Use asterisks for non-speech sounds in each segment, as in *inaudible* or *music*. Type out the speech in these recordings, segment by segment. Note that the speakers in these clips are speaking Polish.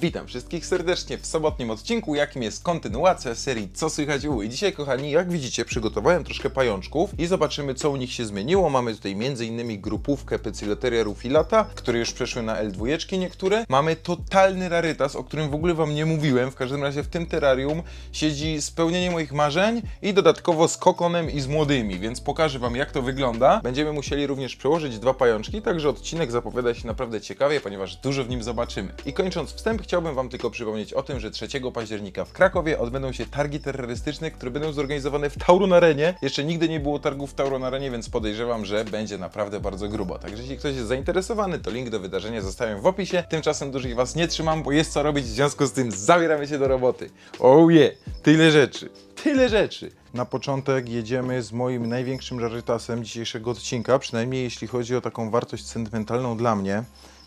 Witam wszystkich serdecznie w sobotnim odcinku, jakim jest kontynuacja serii Co słychać u. I dzisiaj, kochani, jak widzicie, przygotowałem troszkę pajączków i zobaczymy, co u nich się zmieniło. Mamy tutaj m.in. grupówkę Pyciloteria rufilata, które już przeszły na L2 niektóre. Mamy totalny rarytas, o którym w ogóle wam nie mówiłem. W każdym razie w tym terrarium siedzi spełnienie moich marzeń i dodatkowo z kokonem i z młodymi, więc pokażę wam, jak to wygląda. Będziemy musieli również przełożyć dwa pajączki, także odcinek zapowiada się naprawdę ciekawie, ponieważ dużo w nim zobaczymy. I kończąc wstęp, chciałbym Wam tylko przypomnieć o tym, że 3 października w Krakowie odbędą się targi terrorystyczne, które będą zorganizowane w Tauron Arenie. Jeszcze nigdy nie było targów w Tauron Arenie, więc podejrzewam, że będzie naprawdę bardzo grubo. Także jeśli ktoś jest zainteresowany, to link do wydarzenia zostawiam w opisie. Tymczasem dłużej Was nie trzymam, bo jest co robić, w związku z tym zabieramy się do roboty. Oh yeah! Tyle rzeczy! Tyle rzeczy! Na początek jedziemy z moim największym rarytasem dzisiejszego odcinka, przynajmniej jeśli chodzi o taką wartość sentymentalną dla mnie.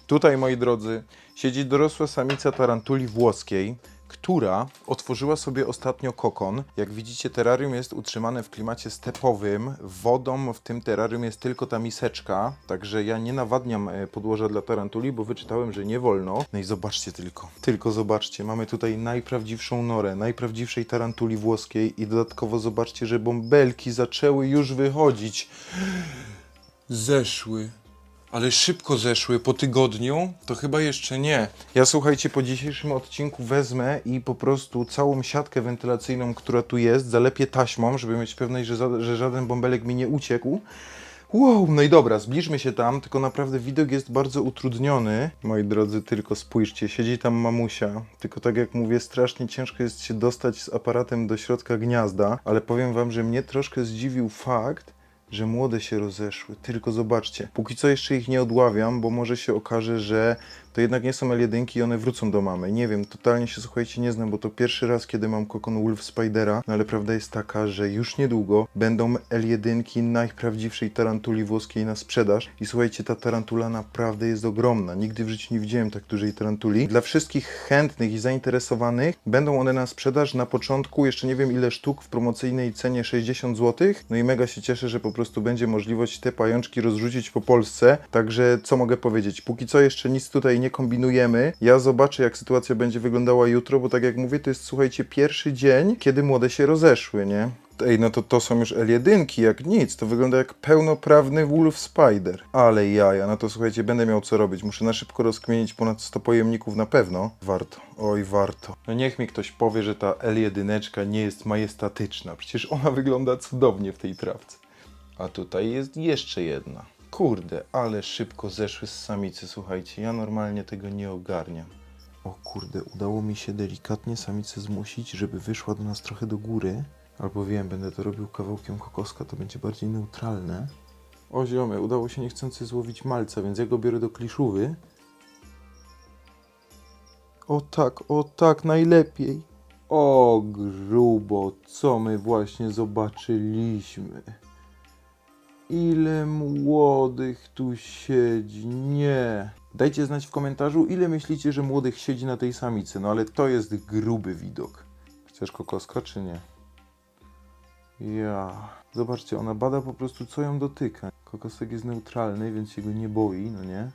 Tutaj, moi drodzy, siedzi dorosła samica tarantuli włoskiej, która otworzyła sobie ostatnio kokon. Jak widzicie, terrarium jest utrzymane w klimacie stepowym. Wodą w tym terrarium jest tylko ta miseczka, także ja nie nawadniam e, podłoża dla tarantuli, bo wyczytałem, że nie wolno. No i zobaczcie tylko, tylko zobaczcie, mamy tutaj najprawdziwszą norę, najprawdziwszej tarantuli włoskiej i dodatkowo zobaczcie, że bąbelki zaczęły już wychodzić. Zeszły. Ale szybko zeszły po tygodniu, to chyba jeszcze nie. Ja słuchajcie, po dzisiejszym odcinku wezmę i po prostu całą siatkę wentylacyjną, która tu jest, zalepię taśmą, żeby mieć pewność, że, że żaden bąbelek mi nie uciekł. Wow, no i dobra, zbliżmy się tam, tylko naprawdę widok jest bardzo utrudniony. Moi drodzy, tylko spójrzcie, siedzi tam mamusia. Tylko tak jak mówię, strasznie ciężko jest się dostać z aparatem do środka gniazda, ale powiem wam, że mnie troszkę zdziwił fakt, że młode się rozeszły. Tylko zobaczcie. Póki co jeszcze ich nie odławiam, bo może się okaże, że to jednak nie są L1 i one wrócą do mamy. Nie wiem, totalnie się słuchajcie nie znam, bo to pierwszy raz, kiedy mam kokon Wolf Spidera, no ale prawda jest taka, że już niedługo będą L1 najprawdziwszej tarantuli włoskiej na sprzedaż. I słuchajcie, ta tarantula naprawdę jest ogromna. Nigdy w życiu nie widziałem tak dużej tarantuli. Dla wszystkich chętnych i zainteresowanych będą one na sprzedaż na początku, jeszcze nie wiem ile sztuk, w promocyjnej cenie 60 zł. No i mega się cieszę, że po prostu będzie możliwość te pajączki rozrzucić po Polsce. Także co mogę powiedzieć? Póki co jeszcze nic tutaj nie kombinujemy. Ja zobaczę, jak sytuacja będzie wyglądała jutro, bo tak jak mówię, to jest słuchajcie, pierwszy dzień, kiedy młode się rozeszły, nie? Ej, no to to są już L1, jak nic. To wygląda jak pełnoprawny Wolf Spider. Ale jaja, no to słuchajcie, będę miał co robić. Muszę na szybko rozkmienić ponad 100 pojemników na pewno. Warto, oj warto. No niech mi ktoś powie, że ta L1 nie jest majestatyczna. Przecież ona wygląda cudownie w tej trawce. A tutaj jest jeszcze jedna. Kurde, ale szybko zeszły z samicy, słuchajcie. Ja normalnie tego nie ogarniam. O kurde, udało mi się delikatnie samicę zmusić, żeby wyszła do nas trochę do góry. Albo wiem, będę to robił kawałkiem kokoska, to będzie bardziej neutralne. O ziomy, udało się niechcący złowić malca, więc ja go biorę do kliszówy. O tak, o tak, najlepiej. O grubo, co my właśnie zobaczyliśmy. Ile młodych tu siedzi, nie. Dajcie znać w komentarzu, ile myślicie, że młodych siedzi na tej samicy. No ale to jest gruby widok. Chcesz kokoska, czy nie? Ja. Zobaczcie, ona bada po prostu, co ją dotyka. Kokosek jest neutralny, więc się go nie boi, no nie?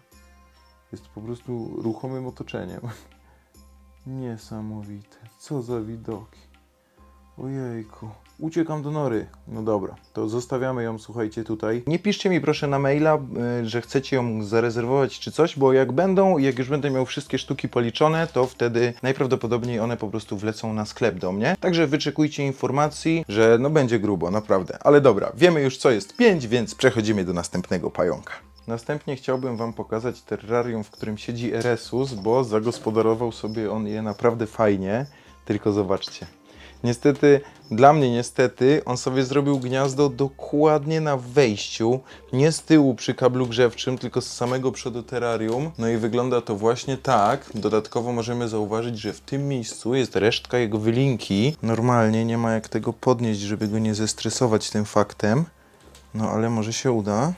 Jest po prostu ruchomym otoczeniem. *laughs* Niesamowite. Co za widoki. Ojejku. Uciekam do nory. No dobra, to zostawiamy ją, słuchajcie, tutaj. Nie piszcie mi proszę na maila, y, że chcecie ją zarezerwować czy coś, bo jak będą, jak już będę miał wszystkie sztuki policzone, to wtedy najprawdopodobniej one po prostu wlecą na sklep do mnie. Także wyczekujcie informacji, że no będzie grubo, naprawdę. Ale dobra, wiemy już co jest 5, więc przechodzimy do następnego pająka. Następnie chciałbym Wam pokazać terrarium, w którym siedzi Eresus, bo zagospodarował sobie on je naprawdę fajnie. Tylko zobaczcie. Niestety, dla mnie niestety, on sobie zrobił gniazdo dokładnie na wejściu, nie z tyłu przy kablu grzewczym, tylko z samego przodu terrarium. No i wygląda to właśnie tak. Dodatkowo możemy zauważyć, że w tym miejscu jest resztka jego wylinki. Normalnie nie ma jak tego podnieść, żeby go nie zestresować tym faktem. No ale może się uda.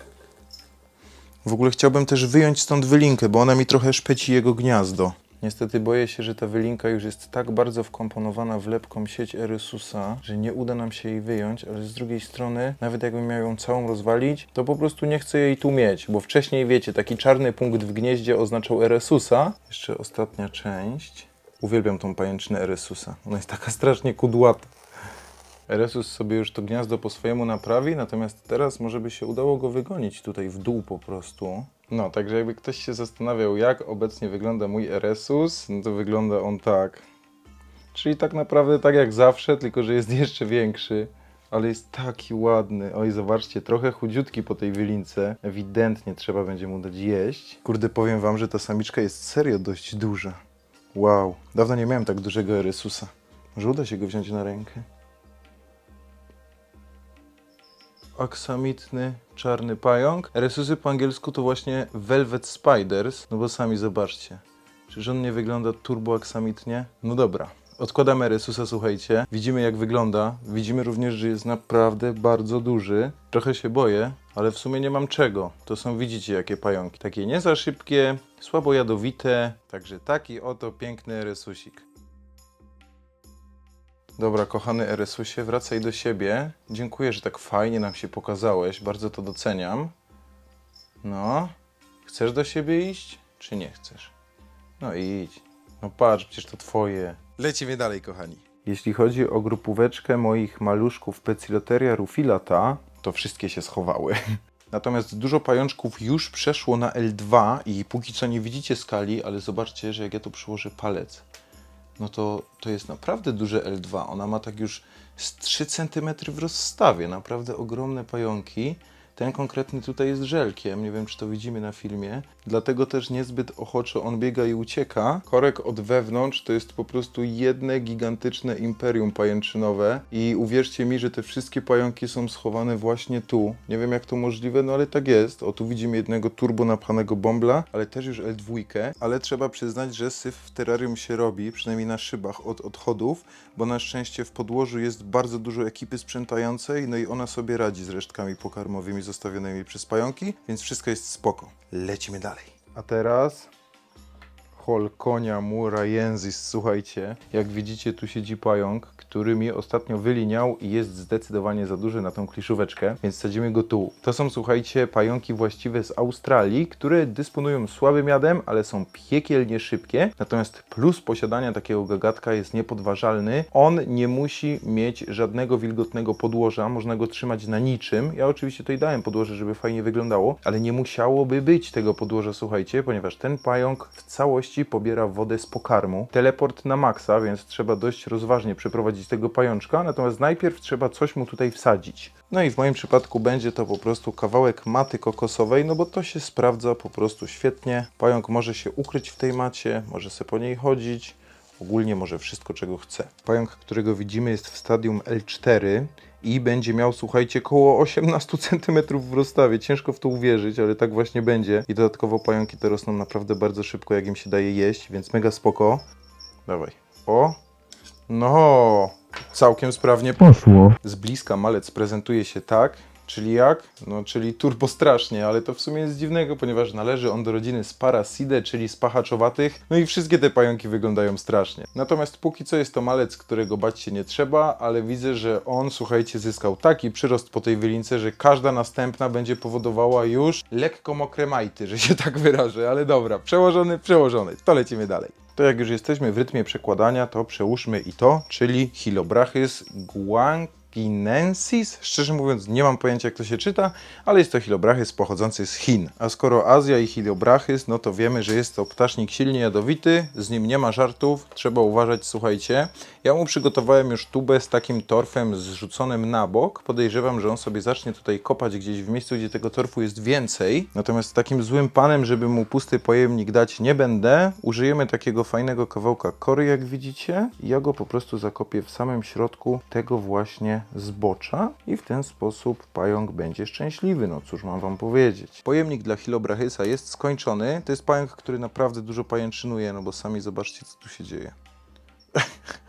W ogóle chciałbym też wyjąć stąd wylinkę, bo ona mi trochę szpeci jego gniazdo. Niestety boję się, że ta wylinka już jest tak bardzo wkomponowana w lepką sieć Erysusa, że nie uda nam się jej wyjąć, ale z drugiej strony, nawet jakbym miał ją całą rozwalić, to po prostu nie chcę jej tu mieć, bo wcześniej, wiecie, taki czarny punkt w gnieździe oznaczał Erysusa. Jeszcze ostatnia część. Uwielbiam tą pajęczynę Erysusa. Ona jest taka strasznie kudłata. Eresus sobie już to gniazdo po swojemu naprawi, natomiast teraz może by się udało go wygonić tutaj w dół po prostu. No, także jakby ktoś się zastanawiał, jak obecnie wygląda mój Eresus, no to wygląda on tak. Czyli tak naprawdę tak jak zawsze, tylko że jest *laughs* jeszcze większy. Ale jest taki ładny. Oj, zobaczcie, trochę chudziutki po tej wylince. Ewidentnie trzeba będzie mu dać jeść. Kurde, powiem wam, że ta samiczka jest serio dość duża. Wow, dawno nie miałem tak dużego Eresusa. Może uda się go wziąć na rękę? Aksamitny czarny pająk. Resusy po angielsku to właśnie Velvet Spiders, no bo sami zobaczcie. Czyż on nie wygląda turbo aksamitnie? No dobra. Odkładamy Resusa, słuchajcie. Widzimy jak wygląda. Widzimy również, że jest naprawdę bardzo duży. Trochę się boję, ale w sumie nie mam czego. To są, widzicie, jakie pająki. Takie nie za szybkie, słabo jadowite. Także taki oto piękny Resusik. Dobra, kochany Eresusie, wracaj do siebie. Dziękuję, że tak fajnie nam się pokazałeś. Bardzo to doceniam. No, chcesz do siebie iść, czy nie chcesz? No idź. No patrz, przecież to twoje. Lecimy dalej, kochani. Jeśli chodzi o grupóweczkę moich maluszków Peciloteria rufilata, to wszystkie się schowały. *laughs* Natomiast dużo pajączków już przeszło na L2 i póki co nie widzicie skali, ale zobaczcie, że jak ja tu przyłożę palec, no to to jest naprawdę duże L2. Ona ma tak już z 3 cm w rozstawie, naprawdę ogromne pająki. Ten konkretny tutaj jest żelkiem, nie wiem czy to widzimy na filmie, dlatego też niezbyt ochoczo on biega i ucieka. Korek od wewnątrz to jest po prostu jedne gigantyczne imperium pajęczynowe i uwierzcie mi, że te wszystkie pająki są schowane właśnie tu. Nie wiem jak to możliwe, no ale tak jest. O tu widzimy jednego turbo napchanego bombla, ale też już L2, ale trzeba przyznać, że syf w terrarium się robi, przynajmniej na szybach od odchodów, bo na szczęście w podłożu jest bardzo dużo ekipy sprzątającej, no i ona sobie radzi z resztkami pokarmowymi zostawionymi przez pająki, więc wszystko jest spoko. Lecimy dalej. A teraz Holkonia murajenzis. Słuchajcie, jak widzicie, tu siedzi pająk, który mi ostatnio wyliniał i jest zdecydowanie za duży na tą kliszóweczkę, więc sadzimy go tu. To są, słuchajcie, pająki właściwe z Australii, które dysponują słabym jadem, ale są piekielnie szybkie. Natomiast plus posiadania takiego gagatka jest niepodważalny. On nie musi mieć żadnego wilgotnego podłoża, można go trzymać na niczym. Ja oczywiście tutaj dałem podłoże, żeby fajnie wyglądało, ale nie musiałoby być tego podłoża, słuchajcie, ponieważ ten pająk w całości pobiera wodę z pokarmu. Teleport na maksa, więc trzeba dość rozważnie przeprowadzić tego pajączka, natomiast najpierw trzeba coś mu tutaj wsadzić. No i w moim przypadku będzie to po prostu kawałek maty kokosowej, no bo to się sprawdza po prostu świetnie. Pająk może się ukryć w tej macie, może sobie po niej chodzić, ogólnie może wszystko czego chce. Pająk, którego widzimy jest w stadium L4 i będzie miał, słuchajcie, koło 18 cm w rozstawie. Ciężko w to uwierzyć, ale tak właśnie będzie. I dodatkowo pająki te rosną naprawdę bardzo szybko, jak im się daje jeść, więc mega spoko. Dawaj. O! No! Całkiem sprawnie Poszło. z bliska malec prezentuje się tak, czyli jak? No, czyli turbo strasznie, ale to w sumie jest dziwnego, ponieważ należy on do rodziny Sparasidae, czyli spachaczowatych, no i wszystkie te pająki wyglądają strasznie. Natomiast póki co jest to malec, którego bać się nie trzeba, ale widzę, że on, słuchajcie, zyskał taki przyrost po tej wylince, że każda następna będzie powodowała już lekko mokre majty, że się tak wyrażę, ale dobra, przełożony, przełożony, to lecimy dalej. To jak już jesteśmy w rytmie przekładania, to przełóżmy i to, czyli Hilobrachys guanquinensis. Szczerze mówiąc, nie mam pojęcia jak to się czyta, ale jest to Hilobrachys pochodzący z Chin. A skoro Azja i Hilobrachys, no to wiemy, że jest to ptasznik silnie jadowity, z nim nie ma żartów, trzeba uważać, słuchajcie. Ja mu przygotowałem już tubę z takim torfem zrzuconym na bok. Podejrzewam, że on sobie zacznie tutaj kopać gdzieś w miejscu, gdzie tego torfu jest więcej. Natomiast takim złym panem, żeby mu pusty pojemnik dać nie będę. Użyjemy takiego fajnego kawałka kory, jak widzicie. Ja go po prostu zakopię w samym środku tego właśnie zbocza i w ten sposób pająk będzie szczęśliwy. No cóż mam wam powiedzieć. Pojemnik dla Hilobrachysa jest skończony. To jest pająk, który naprawdę dużo pajęczynuje, no bo sami zobaczcie, co tu się dzieje. *laughs*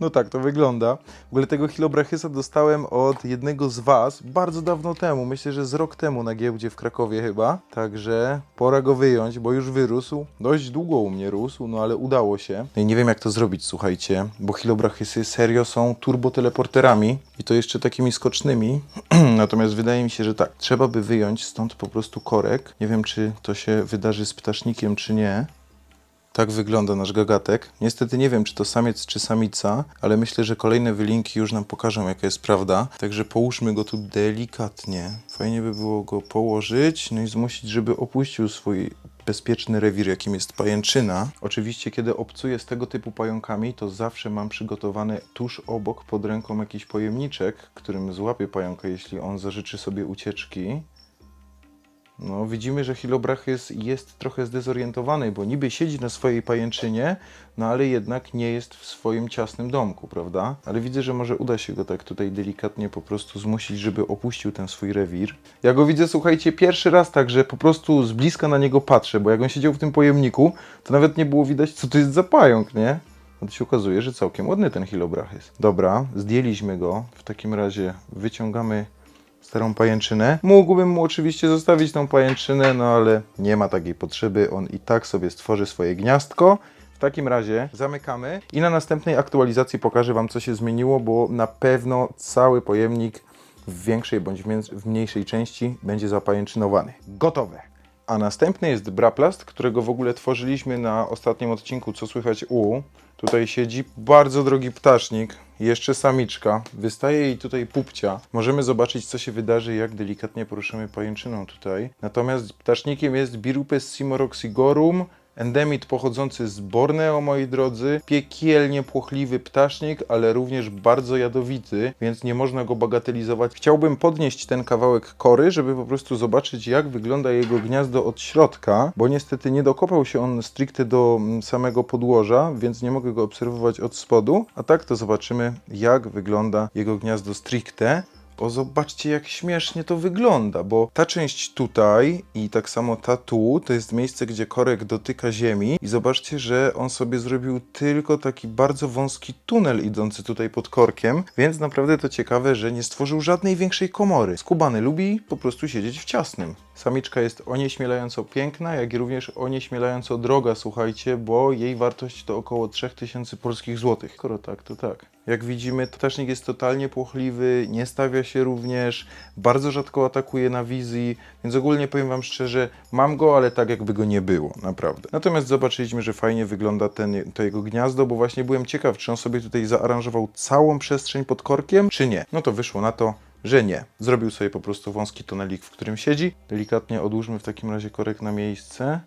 No tak, to wygląda. W ogóle tego Hilobrachysa dostałem od jednego z Was bardzo dawno temu. Myślę, że z rok temu na giełdzie w Krakowie chyba. Także pora go wyjąć, bo już wyrósł. Dość długo u mnie rósł, no ale udało się. No i nie wiem jak to zrobić, słuchajcie, bo Hilobrachysy serio są turboteleporterami i to jeszcze takimi skocznymi. *clears throat* Natomiast wydaje mi się, że tak, trzeba by wyjąć stąd po prostu korek. Nie wiem, czy to się wydarzy z ptasznikiem, czy nie. Tak wygląda nasz gagatek. Niestety nie wiem, czy to samiec, czy samica, ale myślę, że kolejne wylinki już nam pokażą, jaka jest prawda. Także połóżmy go tu delikatnie. Fajnie by było go położyć, no i zmusić, żeby opuścił swój bezpieczny rewir, jakim jest pajęczyna. Oczywiście, kiedy obcuję z tego typu pająkami, to zawsze mam przygotowany tuż obok, pod ręką jakiś pojemniczek, którym złapię pająka, jeśli on zażyczy sobie ucieczki. No, widzimy, że Hilobrachys jest trochę zdezorientowany, bo niby siedzi na swojej pajęczynie, no ale jednak nie jest w swoim ciasnym domku, prawda? Ale widzę, że może uda się go tak tutaj delikatnie po prostu zmusić, żeby opuścił ten swój rewir. Ja go widzę, słuchajcie, pierwszy raz tak, że po prostu z bliska na niego patrzę, bo jak on siedział w tym pojemniku, to nawet nie było widać, co to jest za pająk, nie? No to się okazuje, że całkiem ładny ten Hilobrachys. Dobra, zdjęliśmy go. W takim razie wyciągamy starą pajęczynę. Mógłbym mu oczywiście zostawić tą pajęczynę, no ale nie ma takiej potrzeby. On i tak sobie stworzy swoje gniazdko. W takim razie zamykamy i na następnej aktualizacji pokażę Wam, co się zmieniło, bo na pewno cały pojemnik w większej bądź w mniejszej części będzie zapajęczynowany. Gotowe! A następny jest Braplast, którego w ogóle tworzyliśmy na ostatnim odcinku, co słychać u. Tutaj siedzi bardzo drogi ptasznik, jeszcze samiczka. Wystaje jej tutaj pupcia. Możemy zobaczyć, co się wydarzy, jak delikatnie poruszymy pajęczyną tutaj. Natomiast ptasznikiem jest Birupes simoroxigorum, Endemit pochodzący z Borneo, moi drodzy. Piekielnie płochliwy ptasznik, ale również bardzo jadowity, więc nie można go bagatelizować. Chciałbym podnieść ten kawałek kory, żeby po prostu zobaczyć, jak wygląda jego gniazdo od środka, bo niestety nie dokopał się on stricte do mm, samego podłoża, więc nie mogę go obserwować od spodu. A tak to zobaczymy, jak wygląda jego gniazdo stricte. Bo zobaczcie, jak śmiesznie to wygląda, bo ta część tutaj i tak samo ta tu, to jest miejsce, gdzie korek dotyka ziemi i zobaczcie, że on sobie zrobił tylko taki bardzo wąski tunel idący tutaj pod korkiem, więc naprawdę to ciekawe, że nie stworzył żadnej większej komory. Skubany lubi po prostu siedzieć w ciasnym. Samiczka jest onieśmielająco piękna, jak i również onieśmielająco droga, słuchajcie, bo jej wartość to około 3000 polskich złotych. Skoro tak, to tak. Jak widzimy, ptasznik jest totalnie płochliwy, nie stawia się również, bardzo rzadko atakuje na wizji, więc ogólnie powiem Wam szczerze, mam go, ale tak jakby go nie było, naprawdę. Natomiast zobaczyliśmy, że fajnie wygląda ten, to jego gniazdo, bo właśnie byłem ciekaw, czy on sobie tutaj zaaranżował całą przestrzeń pod korkiem, czy nie. No to wyszło na to, że nie. Zrobił sobie po prostu wąski tunelik, w którym siedzi. Delikatnie odłóżmy w takim razie korek na miejsce.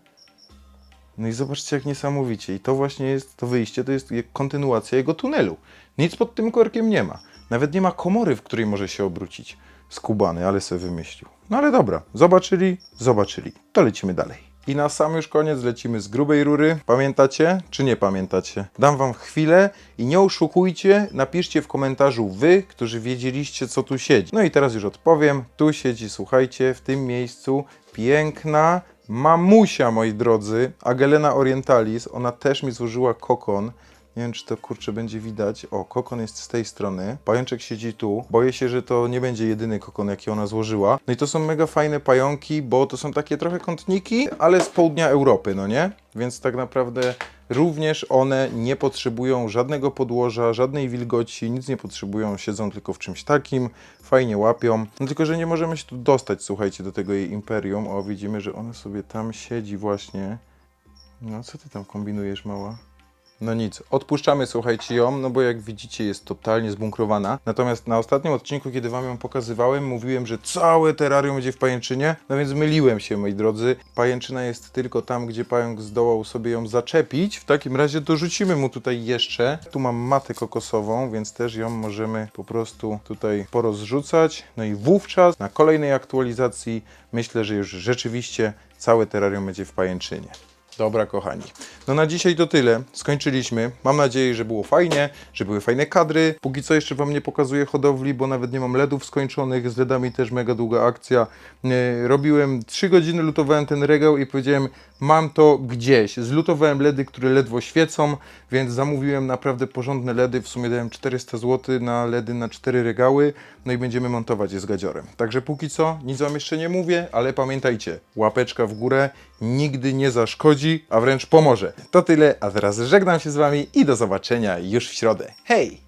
No i zobaczcie, jak niesamowicie. I to właśnie jest to wyjście, to jest kontynuacja jego tunelu. Nic pod tym korkiem nie ma. Nawet nie ma komory, w której może się obrócić. Skubany, ale sobie wymyślił. No ale dobra, zobaczyli, zobaczyli. To lecimy dalej. I na sam już koniec lecimy z grubej rury. Pamiętacie, czy nie pamiętacie? Dam wam chwilę i nie oszukujcie. Napiszcie w komentarzu wy, którzy wiedzieliście, co tu siedzi. No i teraz już odpowiem. Tu siedzi, słuchajcie, w tym miejscu piękna mamusia, moi drodzy. Agelena orientalis. Ona też mi złożyła kokon. Nie wiem, czy to kurczę będzie widać. O, kokon jest z tej strony. Pajączek siedzi tu. Boję się, że to nie będzie jedyny kokon, jaki ona złożyła. No i to są mega fajne pająki, bo to są takie trochę kątniki, ale z południa Europy, no nie? Więc tak naprawdę również one nie potrzebują żadnego podłoża, żadnej wilgoci, nic nie potrzebują, siedzą tylko w czymś takim, fajnie łapią. No tylko, że nie możemy się tu dostać, słuchajcie, do tego jej imperium. O, widzimy, że ona sobie tam siedzi właśnie. No, co ty tam kombinujesz, mała? No nic, odpuszczamy, słuchajcie ją, no bo jak widzicie jest totalnie zbunkrowana. Natomiast na ostatnim odcinku, kiedy wam ją pokazywałem, mówiłem, że całe terrarium będzie w pajęczynie, no więc myliłem się, moi drodzy. Pajęczyna jest tylko tam, gdzie pająk zdołał sobie ją zaczepić. W takim razie dorzucimy mu tutaj jeszcze. Tu mam matę kokosową, więc też ją możemy po prostu tutaj porozrzucać. No i wówczas na kolejnej aktualizacji myślę, że już rzeczywiście całe terrarium będzie w pajęczynie. Dobra, kochani. No na dzisiaj to tyle. Skończyliśmy. Mam nadzieję, że było fajnie, że były fajne kadry. Póki co jeszcze Wam nie pokazuję hodowli, bo nawet nie mam LEDów skończonych. Z LEDami też mega długa akcja. E, Robiłem 3 godziny, lutowałem ten regał i powiedziałem, mam to gdzieś. Zlutowałem LEDy, które ledwo świecą, więc zamówiłem naprawdę porządne LEDy. W sumie dałem 400 zł na LEDy na 4 regały. No i będziemy montować je z gadziorem. Także póki co nic Wam jeszcze nie mówię, ale pamiętajcie, łapeczka w górę nigdy nie zaszkodzi, a wręcz pomoże. To tyle, a teraz żegnam się z Wami i do zobaczenia już w środę. Hej!